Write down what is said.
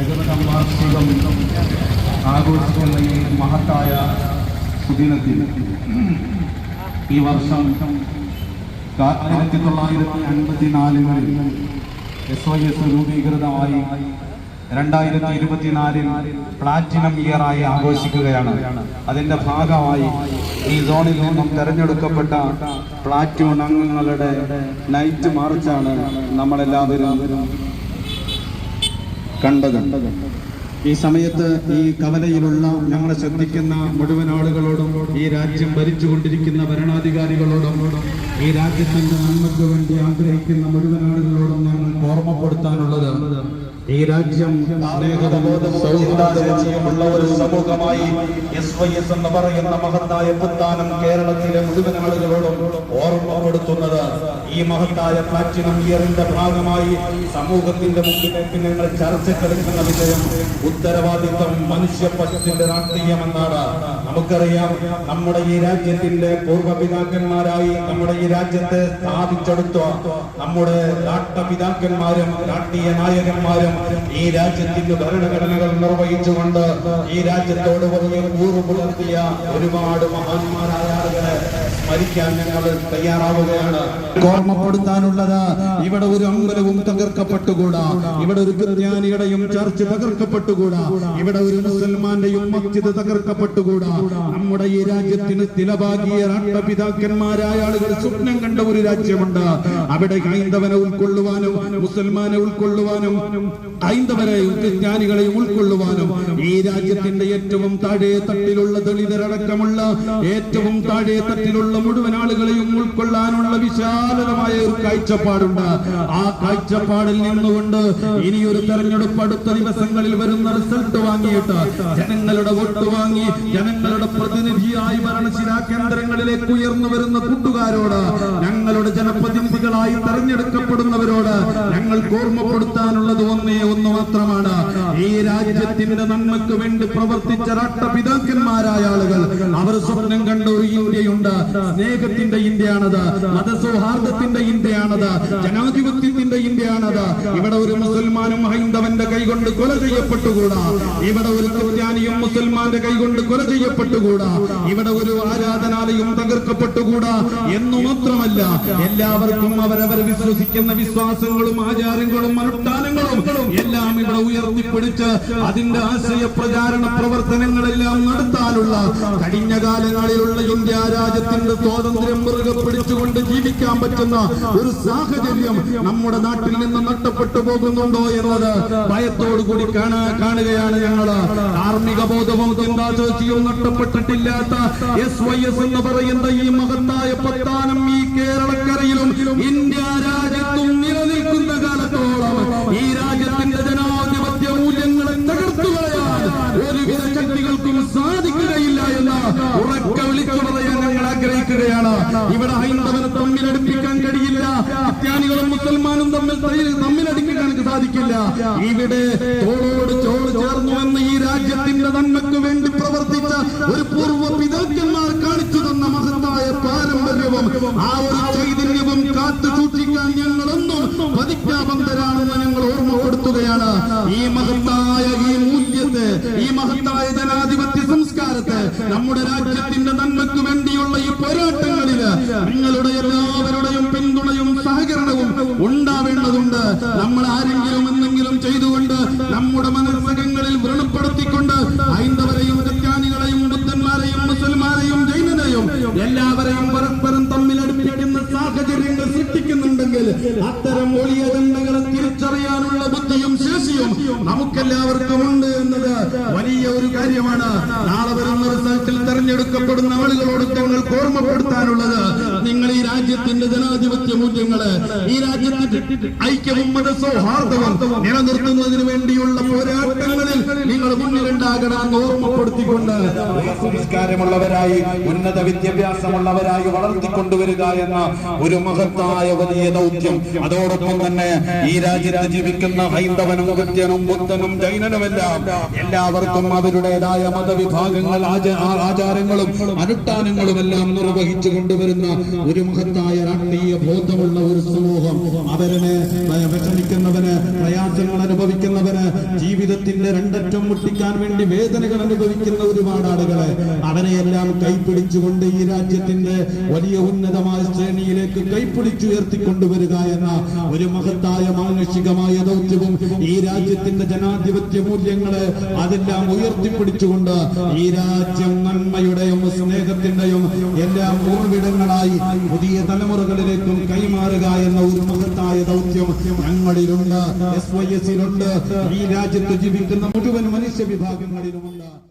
രജതം ആഘോഷിക്കുന്ന ഈ മഹത്തായ സുദിനത്തിൽ ഈ വർഷം ആയിരത്തി തൊള്ളായിരത്തി അൻപത്തിനാലിൽ എസ് ഒ എസ് രൂപീകൃതമായി രണ്ടായിരത്തി ഇരുപത്തിനാലിൽ പ്ലാറ്റിനം ഇയറായി ആഘോഷിക്കുകയാണ്. അതിന്റെ ഭാഗമായി ഈ സോണിൽ നിന്നും തെരഞ്ഞെടുക്കപ്പെട്ട പ്ലാറ്റൂൺ അംഗങ്ങളുടെ നൈറ്റ് മാർച്ചാണ് നമ്മളെല്ലാവരും കണ്ടത്. ഈ സമയത്ത് ഈ കവലയിലുള്ള ഞങ്ങളെ ശ്രദ്ധിക്കുന്ന മുഴുവൻ ആളുകളോടും ഈ രാജ്യം ഭരിച്ചുകൊണ്ടിരിക്കുന്ന ഭരണാധികാരികളോടും ഈ രാജ്യത്തിന്റെ നന്മയ്ക്ക് വേണ്ടി ആഗ്രഹിക്കുന്ന മുഴുവൻ ആളുകളോടും ഞങ്ങൾ ഓർമ്മപ്പെടുത്താനുള്ളത് ഈ രാജ്യം സൗഹാർദ്ദമുള്ള ഒരു സമൂഹമായി എസ് വൈ എസ് എന്ന് പറയുന്ന മഹത്തായ പുത്താനം കേരളത്തിലെ മുഴുവൻ ആളുകളോടും ഓർമ്മപ്പെടുത്തുന്നത് ഈ മഹത്തായ പ്ലാറ്റിനം ഇയറിന്റെ ഭാഗമായി സമൂഹത്തിന്റെ മുമ്പിലേക്ക് ഞങ്ങൾ ചർച്ചക്കെടുക്കുന്ന വിഷയം ഉത്തരവാദിത്വം മനുഷ്യപക്ഷത്തിന്റെ രാഷ്ട്രീയമെന്നാണ്. നമുക്കറിയാം നമ്മുടെ ഈ രാജ്യത്തിന്റെ പൂർവപിതാക്കന്മാരായി നമ്മുടെ ഈ രാജ്യത്തെ സ്ഥാപിച്ചെടുത്ത നമ്മുടെ രാഷ്ട്രപിതാക്കന്മാരും രാഷ്ട്രീയ നായകന്മാരും ഈ രാജ്യത്തിന്റെ ഭരണഘടനകൾ നിർവഹിച്ചുകൊണ്ട് ഈ രാജ്യത്തോട് വലിയ കൂറ് പുലർത്തിയ ഒരുപാട് മഹാന്മാരായ ആളുകളെ സ്മരിക്കാൻ ഞങ്ങൾ തയ്യാറാവുകയാണ്. ഓർമ്മപ്പെടുത്താനുള്ളത് ഇവിടെ ഒരു അമ്പലവും തകർക്കപ്പെട്ടുകൂടാ. ഇവിടെ ഒരു ക്രിസ്ത്യാനിയുടെയും ചർച്ച് തകർക്കപ്പെട്ടുകൂടാ. ഇവിടെ ഒരു മുസൽമാന്റെയും മസ്ജിദ് തകർക്കപ്പെട്ടുകൂടാ. നമ്മുടെ ഈ രാജ്യത്തിന് തിലഭാഗിയ രാഷ്ട്രപിതാക്കന്മാരായ ആളുകൾ സ്വപ്നം കണ്ട ഒരു രാജ്യമുണ്ട്. അവിടെ ഹൈന്ദവനെ ഉൾക്കൊള്ളുവാനും മുസൽമാനെ ഉൾക്കൊള്ളുവാനും ഹൈന്ദവരെയും ക്രിസ്ത്യാനികളെയും ഉൾക്കൊള്ളുവാനും ഈ രാജ്യത്തിന്റെ ഏറ്റവും താഴെ തട്ടിലുള്ള ദളിതരടക്കമുള്ള ഏറ്റവും താഴെ തട്ടിലുള്ള മുഴുവൻ ആളുകളെയും ഉൾക്കൊള്ളാനുള്ള വിശാലമായ ഒരു കാഴ്ചപ്പാടുണ്ട്. ആ കാഴ്ചപ്പാടിൽ നിന്നുകൊണ്ട് ഇനിയൊരു തെരഞ്ഞെടുപ്പ് അടുത്ത ദിവസങ്ങളിൽ വരുന്ന റിസൾട്ട് വാങ്ങിയിട്ട് ജനങ്ങളുടെ വോട്ട് വാങ്ങി ജനങ്ങളുടെ പ്രതിനിധിയായി ഭരണശിലാ കേന്ദ്രങ്ങളിലേക്ക് ഉയർന്നു വരുന്ന കൂട്ടുകാരോട് ഞങ്ങളുടെ ജനപ്രതിനിധികളായി തെരഞ്ഞെടുക്കപ്പെടുന്നവരോട് ഞങ്ങൾക്ക് ഓർമ്മപ്പെടുത്താനുള്ളത് ഒന്നേ ഒന്ന് മാത്രമാണ്. ഈ രാജ്യത്തിന്റെ നന്മയ്ക്ക് വേണ്ടി പ്രവർത്തിച്ച രാഷ്ട്രപിതാക്കന്മാരായ ആളുകൾ. അവർ സ്വപ്നം കണ്ട ഒരു ഇന്ത്യയുണ്ട്. സ്നേഹത്തിന്റെ ഇന്ത്യയാണത്. മതസൗഹാർദ്ദത്തിന്റെ ഇന്ത്യയാണത്. ജനാധിപത്യത്തിന്റെ ഇന്ത്യയാണത്. ഇവിടെ ഒരു മുസൽമാനും ഹൈന്ദവന്റെ കൈകൊണ്ട് കൊല ചെയ്യപ്പെട്ടുകൂടാ. ഇവിടെ ഒരു ക്രിസ്ത്യാനിയും മുസൽമാന്റെ കൈകൊണ്ട് കൊല ചെയ്യപ്പെട്ടുകൂടാ. ഇവിടെ ഒരു ആരാധനാലയം തകർക്കപ്പെട്ടുകൂടാ എന്നു മാത്രമല്ല എല്ലാവർക്കും അവരവർ വിശ്വസിക്കുന്ന വിശ്വാസങ്ങളും ആചാരങ്ങളും അനുഷ്ഠാനങ്ങളും എല്ലാം ഇവിടെ ഉയർത്തിപ്പിടിച്ച് അതിന്റെ ആശയ പ്രചാരണ പ്രവർത്തനങ്ങളെല്ലാം നടത്താനുള്ള കഴിഞ്ഞ കാലങ്ങളിലുള്ള ഇന്ത്യ രാജ്യത്തിന്റെ സ്വാതന്ത്ര്യം മുറുകെ പിടിച്ചുകൊണ്ട് ജീവിക്കാൻ പറ്റുന്ന ഒരു സാഹചര്യം നമ്മുടെ നാട്ടിൽ നിന്ന് നഷ്ടപ്പെട്ടു പോകുന്നുണ്ടോ എന്നത് ഭയത്തോടു കൂടി കാണുകയാണ് ഞങ്ങൾ. ധാർമ്മിക ബോധവും ചിന്താശേഷിയും നഷ്ടപ്പെട്ടിട്ടില്ലാത്ത എസ് വൈ എസ് എന്ന് പറയുന്ന ഈ മഹത്തായ പ്രസ്ഥാനം ഈ കേരളക്കരയിലും ഇന്ത്യ രാജ്യത്തും നിലനിൽക്കുന്ന കാലത്തോളം ഈ രാജ്യത്തിന്റെ ജനാധിപത്യ മൂല്യങ്ങളെ തകർത്തുകളയാൻ ഒരു ഒരുവിധ ശക്തികൾക്കും സാധിക്കുകയില്ല എന്ന് ഉറക്ക വിളിച്ചു പറയാൻ ആഗ്രഹിക്കുകയാണ് ഇവിടെ ഹൈന്ദവനെ തമ്മിലടുപ്പിക്കാൻ കഴിയില്ല. ക്രിസ്ത്യാനികളും മുസൽമാനും തമ്മിൽ തമ്മിലടുപ്പിക്കാൻ സാധിക്കില്ല. ഇവിടെ തോളോട് ചോട് ചേർന്നു എന്ന് ഈ രാജ്യത്തിന്റെ നന്മയ്ക്ക് വേണ്ടി പ്രവർത്തിച്ച ഒരു പൂർവ പിതാക്കന്മാർ കാണിച്ചു തന്ന മഹത്തായ പാരമ്പര്യവും ആ ഒരു ചൈതന്യവും കാത്തു സൂക്ഷിക്കാൻ ഞങ്ങളൊന്നും പതിക്കാബന്ധരാണെന്ന് ഞങ്ങൾ ഓർമ്മപ്പെടുത്തുകയാണ്. ഈ മഹത്തായ ഈ മൂല്യത്തെ ഈ മഹത്തായ ജനാധിപത്യ സംസ്കാരത്തെ നമ്മുടെ രാജ്യത്തിന്റെ നന്മയ്ക്ക് വേണ്ടിയുള്ള നമ്മുടെ മനസ്സകങ്ങളിൽ വ്രണപ്പെടുത്തിക്കൊണ്ട് ഹൈന്ദവരെയും ക്രിസ്ത്യാനികളെയും ബുദ്ധന്മാരെയും മുസൽമാരെയും ജൈനനെയും എല്ലാവരെയും പരസ്പരം തമ്മിൽ അടുപ്പിക്കുന്ന സാഹചര്യങ്ങൾ സൃഷ്ടിക്കുന്നുണ്ടെങ്കിൽ അത്തരം ഒളിയ അജണ്ടകളെ തിരിച്ചറിയാനുള്ള ബുദ്ധിയും ശേഷിയും നമുക്കെല്ലാവർക്കും ഉണ്ട് എന്നത് വലിയ ഒരു കാര്യമാണ്. നാളെ വരുന്ന റിസൾട്ടിൽ തെരഞ്ഞെടുക്കപ്പെടുന്ന ആളുകളോട് ഞങ്ങൾക്ക് ഓർമ്മപ്പെടുത്താനുള്ളത് നിങ്ങൾ ഈ രാജ്യത്തിന്റെ ജനാധിപത്യ മൂല്യങ്ങൾ ഈ രാജ്യത്തിന്റെ ഐക്യവും മതസൗഹാർദ്ദവും നിലനിർത്തുന്നതിന് വേണ്ടിയുള്ള പോരാട്ടങ്ങളിൽ നിങ്ങൾ മുന്നിലുണ്ടാകണമെന്ന് ഓർമ്മപ്പെടുത്തിക്കൊണ്ട് സംസ്കാരമുള്ളവരായി ഉന്നത വിദ്യാഭ്യാസമുള്ളവരായി വളർത്തിക്കൊണ്ടുവരിക എന്ന ഒരു മഹത്തായ വലിയ ദൗത്യം. അതോടൊപ്പം തന്നെ ഈ രാജ്യത്ത് ജീവിക്കുന്ന ഹൈന്ദവനും ക്രിസ്ത്യനും ബുദ്ധനും ജൈനനുമെല്ലാം എല്ലാവർക്കും അവരുടേതായ മതവിഭാഗങ്ങൾ ആചാരങ്ങളും അനുഷ്ഠാനങ്ങളും എല്ലാം നിർവഹിച്ചു കൊണ്ടുവരുന്ന ഒരു മഹത്തായ രാഷ്ട്രീയ ബോധമുള്ള ഒരു സമൂഹം. അവരന് വിഷമിക്കുന്നവന് പ്രയാസങ്ങൾ അനുഭവിക്കുന്നവന് ജീവിതത്തിന്റെ രണ്ടറ്റം മുട്ടിക്കാൻ വേണ്ടി വേദനകൾ അനുഭവിക്കുന്ന ഒരുപാട് ആളുകളെ അവരെയെല്ലാം കൈപ്പിടിച്ചുകൊണ്ട് ഈ രാജ്യത്തിന്റെ വലിയ ഉന്നതമായ ശ്രേണിയിലേക്ക് കൈപ്പിടിച്ചുയർത്തിക്കൊണ്ടുവരിക എന്ന ഒരു മഹത്തായ മാനുഷികമായ ദൗത്യവും ഈ രാജ്യത്തിന്റെ ജനാധിപത്യ മൂല്യങ്ങളെ അതെല്ലാം ഉയർത്തിപ്പിടിച്ചുകൊണ്ട് ഈ രാജ്യം നന്മയുടെയും സ്നേഹത്തിന്റെയും എല്ലാം ഉറവിടങ്ങളായി പുതിയ തലമുറകളിലേക്കും കൈമാറുക എന്ന ഒരു മഹത്തായ ദൗത്യം ഞങ്ങളിലുണ്ട്. എസ് വൈ എസിലുണ്ട് ഈ രാജ്യത്ത് ജീവിക്കുന്ന മുഴുവൻ മനുഷ്യ വിഭാഗങ്ങളിലുമുണ്ട്.